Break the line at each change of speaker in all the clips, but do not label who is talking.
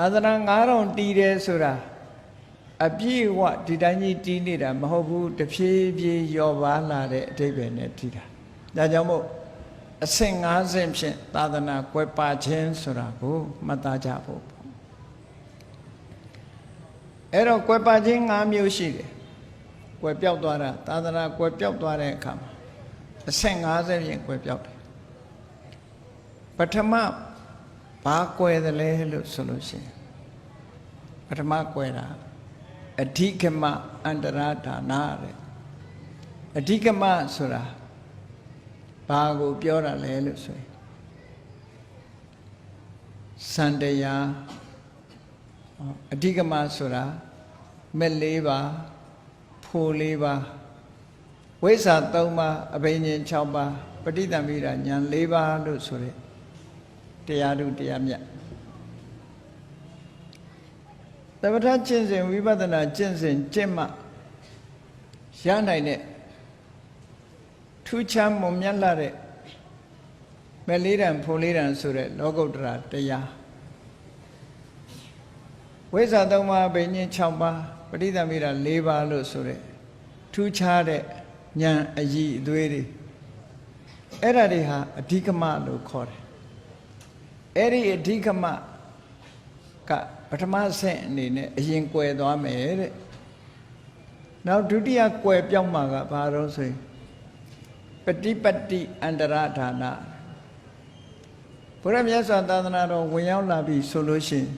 သာသနာ9000တီးတယ်ဆိုတာအပြည့်အဝဒီတိုင်းကြီးတီးနေတာမဟုတ်ဘူးတဖြည်းဖြည်းယောပါလာတဲ့အတိပ္ပယ်နဲ့တီးတာဒါကြောင့်မို့အဆင့်50ဖြင့်သာသနာကွယ်ပါခြင်းဆိုတာကိုမှတ်သားကြဖို့ပေါ့အဲ့တော့ကွယ်ပါခြင်း၅မျိုးရှိတယ်ကွယ်ပြောက်သွားတာသာသနာကွယ်ပြောက်သွားတဲ့အခါမှာအဆင့်50ဖြင့်ကွယ်ပြောက်တယ်ပထမ ဘာကွယ်တယ်လဲလို့ဆိုလို့ရှိရင်ပထမကွယ်တာအဓိကမအန္တရာဒါနာတဲ့အဓိကမဆိုတာဘာကိုပြောတာလဲလို့ဆိုရင်စန္တရားဟောအဓိကမဆိုတာမက်လေးပါဖိုလေးပါဝိဇ္ဇာ၃ပါးအဘိညာဉ်၆ပါးပဋိသင်္ပိဒါဉာဏ်၄ပါးလို့ဆိုတဲ့ တရားတို့တရားမြတ်သမထကျင့်စဉ်ဝိပဿနာကျင့်စဉ်ကျင့်မှရနိုင်တဲ့ထူးခြားမွန်မြတ်လာတဲ့မလေးတံဖိုလေးတံဆိုတဲ့လောကုတ္တရာတရားဝိဇ္ဇာ၃ပါးဗိညာဉ်၆ပါးပဋိသင်္ပိဒါ၄ပါးလို့ဆိုတဲ့ထူးခြားတဲ့ဉာဏ်အည်အသွေးတွေအဲ့ဒါတွေဟာအဓိကမလို့ခေါ်တယ် အဲ့ဒီအဓိကမကပထမဆင့်အနေနဲ့အရင်ကွယ်သွားမယ်တဲ့နောက်ဒုတိယကွယ်ပြောင်းမှာကဘာလို့ဆိုရင်ပฏิပတ္တိအန္တရဌာနဘုရားမြတ်စွာသာသနာတော်ဝင်ရောက်လာပြီဆိုလို့ရှိရင်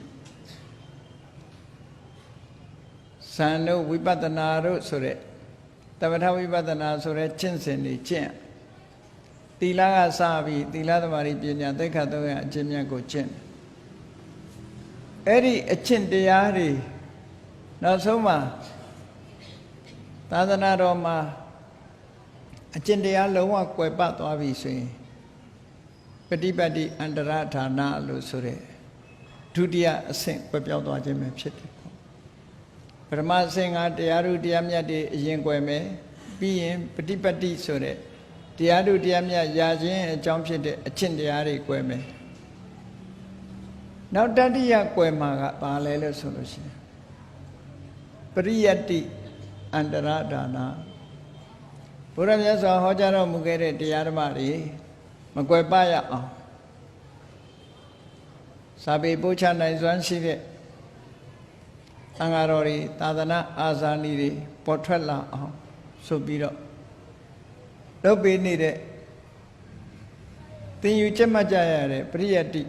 ဇန်တို့ဝိပဿနာတို့ဆိုတဲ့တမထဝိပဿနာဆိုတဲ့ကျင့်စဉ်တွေကျင့် သီလကစပြီးသီလသမารိပညာသိက္ခာသုံးရအကျင့်မြတ်ကိုကျင့်အဲ့ဒီအကျင့်တရားတွေနောက်ဆုံးမှာသာသနာတော်မှာအကျင့်တရားလုံးဝကွယ်ပတ်သွားပြီဆိုရင်ပฏิပတ်တိအန္တရဌာနလို့ဆိုတဲ့ဒုတိယအဆင့်ကွယ်ပြောက်သွားခြင်းပဲဖြစ်တယ်ပေါ့ပထမအဆင့်ကတရားတို့တရားမြတ်တွေအရင်ကွယ်မယ်ပြီးရင်ပฏิပတ်တိဆိုတဲ့ တရားတို့တရားမြတ်ရာခြင်းအကြောင်းဖြစ်တဲ့အကျင့်တရားတွေကွယ်မယ်နောက်တတိယကွယ်မှာကဘာလဲလို့ဆိုလို့ရှိရင်ပရိယတ္တိအန္တရဒါနာဘုရားမြတ်စွာဟောကြားတော်မူခဲ့တဲ့တရားဓမ္မတွေမကွယ်ပရအောင်စာပေပို့ချနိုင်စွမ်းရှိတဲ့သံဃာတော်တွေသာသနာအာဇာနည်တွေပေါ်ထွက်လာအောင်ဆိုပြီးတော့ လုပ်ပေးနေတဲ့သင်ယူချက်မှတ်ကြရတဲ့ပရိယတ္တိ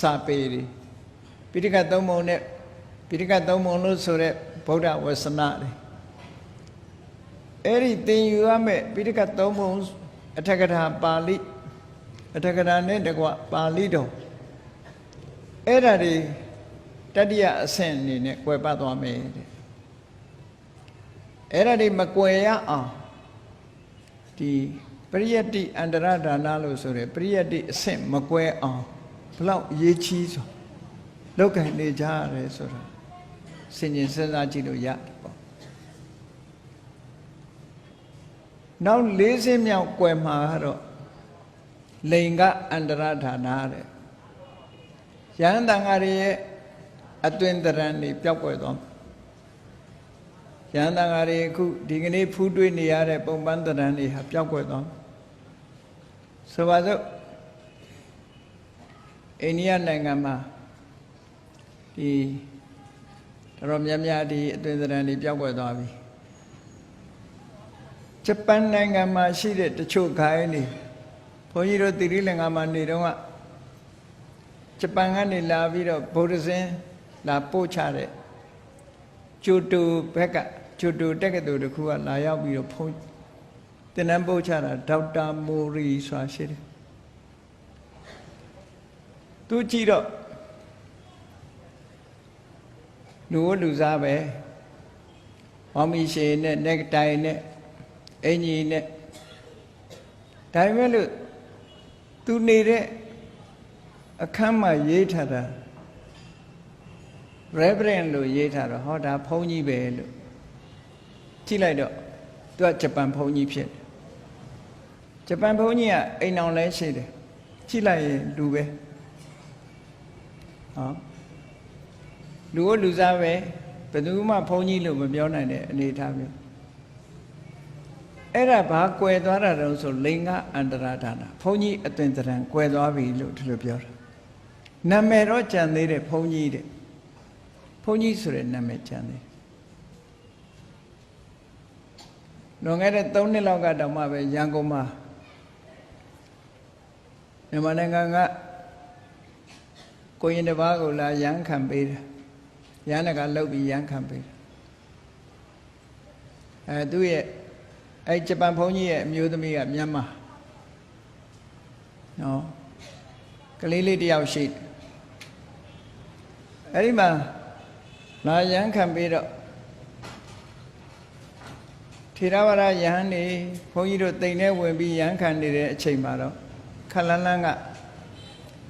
စာပေတွေပိဋကတ်သုံးပုံနဲ့ပိဋကတ်သုံးပုံလို့ဆိုတဲ့ဗုဒ္ဓဝဆနာတွေအဲ့ဒီသင်ယူရမယ့်ပိဋကတ်သုံးပုံအထက်ကထာပါဠိအထက်ကထာနဲ့တကွပါဠိတော်အဲ့ဒါတွေတတိယအဆင့်အနေနဲ့ကွယ်ပတ်သွားမယ်တဲ့အဲ့ဒါတွေမကွယ်ရအောင် ဒီပရိယတ္တိအန္တရဒါနလို့ဆိုရယ်ပရိယတ္တိအဆင့်မကွယ်အောင်ဘလောက်အရေးကြီးဆိုလောက်ကင်နေကြရတယ်ဆိုတာစင်ကျင်စဉ်းစားကြည့်လို့ရတယ်ပေါ့နောက်၄ဆင့်မြောက်ကွယ်မှာကတော့လိင်ကအန္တရဌာနတဲ့ရဟန်းတန်ဃာတွေရဲ့အတွင်တရံတွေပျောက်ကွယ်သွား ရဟန်းတန်ဃာတွေအခုဒီကနေ့ဖူးတွေးနေရတဲ့ပုံပန်းတရံတွေဟာပျောက်ကွယ်သွားဆိုပါစို့အိန္ဒိယနိုင်ငံမှာဒီတော်များများဒီအတွင်တရံတွေပျောက်ကွယ်သွားပြီဂျပန်နိုင်ငံမှာရှိတဲ့တချို့ခိုင်းနေဘုန်းကြီးတို့တိရိလင်္ကာမှာနေတော့ကဂျပန်ကနေလာပြီးတော့ဗုဒ္ဓဇင်လာပို့ချတဲ့ကျိုတိုဘက်က ကျိုတိုတက္ကသိုလ်တစ်ခုကလာရောက်ပြီးတော့ဖုန်းတင်နန်းပို့ချတာဒေါက်တာမိုရီဆိုတာရှိတယ်သူကြည့်တော့လူဝလူစားပဲမောင်မီရှည်နဲ့နက်တိုင်နဲ့အင်ကြီးနဲ့ဒါပေမဲ့လို့သူနေတဲ့အခန်းမှာရေးထားတာ reverend လို့ရေးထားတော့ဟောဒါဘုန်းကြီးပဲလို့ ကြည့်လိုက်တော့သူကဂျပန်ဘုန်းကြီးဖြစ်တယ်ဂျပန်ဘုန်းကြီးကအိမ်အောင်လဲရှိတယ်ကြည့်လိုက်ရင်လူပဲဟောလူကိုလူစားပဲဘယ်သူမှဘုန်းကြီးလို့မပြောနိုင်တဲ့အနေအထားမျိုးအဲ့ဒါဘာကွယ်သွားတာတုံးဆိုလိင်္ဂအန္တရာဒါနာဘုန်းကြီးအသွင်သဏ္ဍာန်ကွယ်သွားပြီလို့ဒီလိုပြောတာနာမည်တော့ကြံသေးတယ်ဘုန်းကြီးတဲ့ဘုန်းကြီးဆိုတဲ့နာမည်ကြံသေးတယ် လွန်ခဲ့တဲ့3နှစ်လောက်ကတောင်မှပဲရန်ကုန်မှာမြန်မာနိုင်ငံကကိုရင်တစ်ပါးကိုလာရန်ခံပေးတယ်ရန်ကလှုပ်ပြီးရန်ခံပေးတယ်အဲသူ့ရဲ့အဲဂျပန်ဘုန်းကြီးရဲ့အမျိုးသမီးကမြန်မာနော်ကလေးလေးတယောက်ရှိတယ်အဲဒီမှာလာရန်ခံပေးတော့ ထေရဝါဒယဟန်နေဘုန်းကြီးတို့တိမ်ထဲဝင်ပြီးရန်ခံနေတဲ့အချိန်မှာတော့ခလန်းလန်းက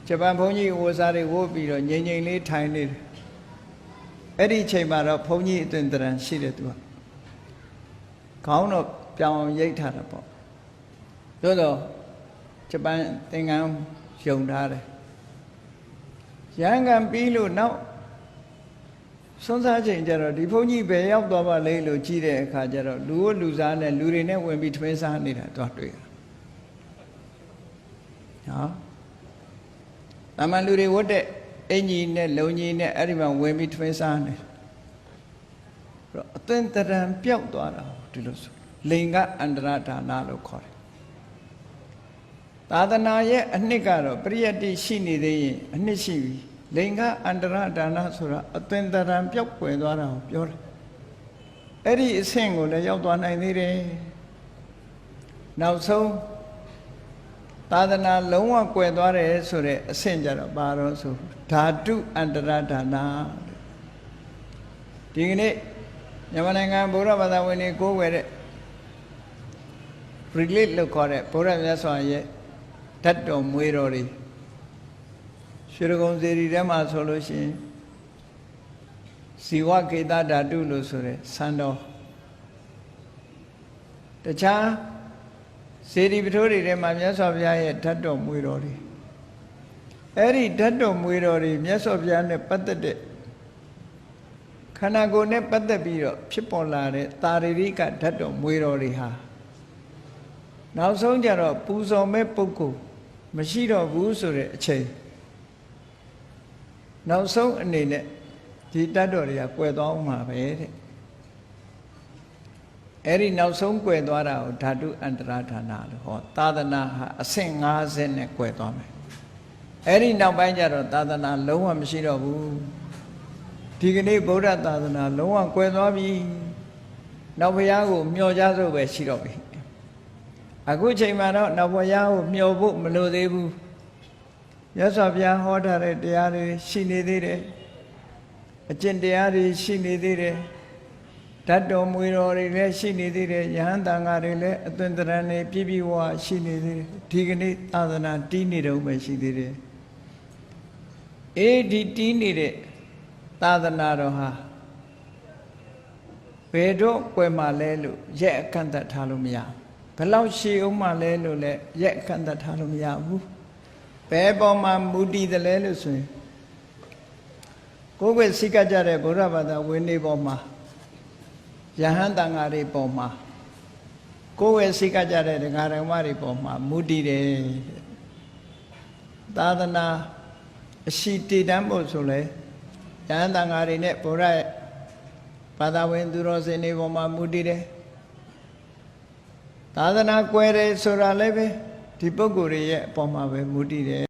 ဂျပန်ဘုန်းကြီးဝစားတွေဝုတ်ပြီးတော့ငြိမ်ငြိမ်လေးထိုင်နေတယ်အဲ့ဒီအချိန်မှာတော့ဘုန်းကြီးအသွင်တရံရှိတယ်သူကခေါင်းတော့ပြောင်းအောင်ရိတ်ထားတာပေါ့သို့တော့ဂျပန်သင်္ကန်းယုံထားတယ်ရန်ကန်ပြီးလို့နောက် စွန်းစားချိန်ကျတော့ဒီဘုန်းကြီးပဲရောက်သွားပါလေလို့ကြည့်တဲ့အခါကျတော့လူဝလူစားနဲ့လူတွေနဲ့ဝင်ပြီးထွေးစားနေတာတော့တွေ့ရနော်တမန်လူတွေဝတ်တဲ့အင်ကြီးနဲ့လုံကြီးနဲ့အဲ့ဒီမှာဝင်ပြီးထွေးစားနေတော့အသင်္တရံပျောက်သွားတာဒီလိုဆိုလိင်ကအန္တရဒါနလို့ခေါ်တယ်သာသနာရဲ့အနှစ်ကတော့ပရိယတ္တိရှိနေသေးရင်အနှစ်ရှိပြီ လိင်ကအန္တရဒါနဆိုတာအသင်္တရံပျောက်ကွယ်သွားတာကိုပြောတယ်အဲ့ဒီအဆင့်ကိုလည်းရောက်သွားနိုင်သေးတယ်နောက်ဆုံးသာသနာလုံးဝကွယ်သွားတယ်ဆိုတဲ့အဆင့်ကြတော့ဘာတော့ဆိုဓာတုအန္တရဒါနဒီကနေ့မြန်မာနိုင်ငံဗုဒ္ဓဘာသာဝင်တွေကိုးဝယ်တဲ့ relate လို့ခေါ်တဲ့ဘုရားမြတ်စွာရဲ့ဓာတ်တော်မွေးတော်တွေ ရွှေရကုံစေရီထဲမှာဆိုလို့ရှိရင်ဇီဝကေတဓာတုလို့ဆိုတဲ့ဆန်းတော်တခြားစေရီပထိုးတွေထဲမှာမြတ်စွာဘုရားရဲ့ဓာတ်တော်မွေးတော်တွေအဲ့ဒီဓာတ်တော်မွေးတော်တွေမြတ်စွာဘုရားနဲ့ပတ်သက်တဲ့ခန္ဓာကိုယ်နဲ့ပတ်သက်ပြီးတော့ဖြစ်ပေါ်လာတဲ့တာရိရိကဓာတ်တော်မွေးတော်တွေဟာနောက်ဆုံးကြတော့ပူဇော်မဲ့ပုဂ္ဂိုလ်မရှိတော့ဘူးဆိုတဲ့အချိန် နောက်ဆုံးအနေနဲ့ဒီတတ်တော်တွေကကွယ်သွားအောင်မှာပဲတဲ့အဲ့ဒီနောက်ဆုံးကွယ်သွားတာကိုဓာတုအန္တရာဌာနလို့ဟောသာသနာဟာအဆင့်50နဲ့ကွယ်သွားမယ်အဲ့ဒီနောက်ပိုင်းကျတော့သာသနာလုံးဝမရှိတော့ဘူးဒီကနေ့ဗုဒ္ဓသာသနာလုံးဝကွယ်သွားပြီနောက်ဘုရားကိုမျှော်ကြစို့ပဲရှိတော့ပြီအခုချိန်မှာတော့နောက်ဘုရားကိုမျှော်ဖို့မလိုသေးဘူး ရသော်ဘုရားဟောထားတဲ့တရားတွေရှိနေသေးတယ်အကျင့်တရားတွေရှိနေသေးတယ်ဓာတ်တော်မွေတော်တွေလည်းရှိနေသေးတယ်ယဟန်တန်ဃာတွေလည်းအသွင်သဏ္ဍာန်တွေပြည့်ပြည့်ဝဝရှိနေသေးတယ်ဒီကနေ့သာသနာတီးနေတော့ပဲရှိသေးတယ်အေးဒီတီးနေတဲ့သာသနာတော်ဟာဘယ်တော့ကွယ်မှလဲလို့ရက်အကန့်အသတ်ထားလို့မရဘယ်လောက်ရှည်အောင်မှလဲလို့လည်းရက်အကန့်အသတ်ထားလို့မရဘူး ဘယ်ပေါ်မှာမူတည်တယ်လဲလို့ဆိုရင်ကိုယ်ွယ်စိတ်ကကြတဲ့ဗုဒ္ဓဘာသာဝင်တွေပေါ်မှာယဟန်တန်ဃာတွေပေါ်မှာကိုယ်ွယ်စိတ်ကကြတဲ့ဒကာဒကမတွေပေါ်မှာမူတည်တယ်သာသနာအရှိတည်တမ်းဖို့ဆိုလဲယဟန်တန်ဃာတွေနဲ့ဗုဒ္ဓရဲ့ဘာသာဝင်သူတော်စင်တွေပေါ်မှာမူတည်တယ်သာသနာကွယ်တယ်ဆိုတာလည်းပဲ ဒီပုဂ္ဂိုလ်တွေရဲ့အပေါ်မှာပဲမူတည်တယ်